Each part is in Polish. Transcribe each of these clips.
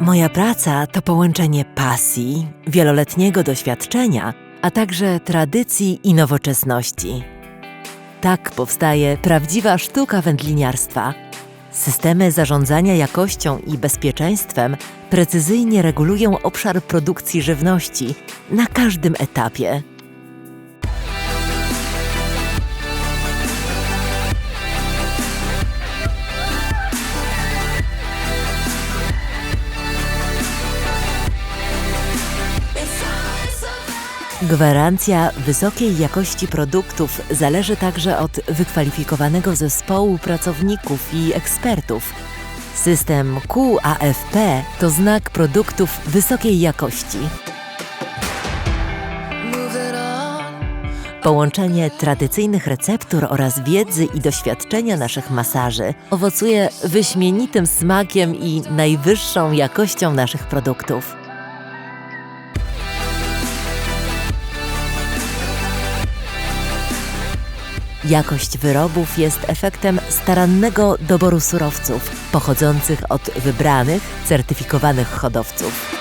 Moja praca to połączenie pasji, wieloletniego doświadczenia, a także tradycji i nowoczesności. Tak powstaje prawdziwa sztuka wędliniarstwa. Systemy zarządzania jakością i bezpieczeństwem precyzyjnie regulują obszar produkcji żywności na każdym etapie. Gwarancja wysokiej jakości produktów zależy także od wykwalifikowanego zespołu pracowników i ekspertów. System QAFP to znak produktów wysokiej jakości. Połączenie tradycyjnych receptur oraz wiedzy i doświadczenia naszych masaży owocuje wyśmienitym smakiem i najwyższą jakością naszych produktów. Jakość wyrobów jest efektem starannego doboru surowców pochodzących od wybranych, certyfikowanych hodowców.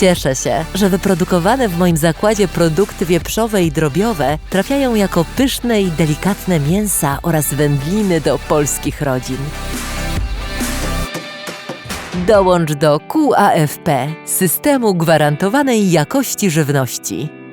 Cieszę się, że wyprodukowane w moim zakładzie produkty wieprzowe i drobiowe trafiają jako pyszne i delikatne mięsa oraz wędliny do polskich rodzin. Dołącz do QAFP systemu gwarantowanej jakości żywności.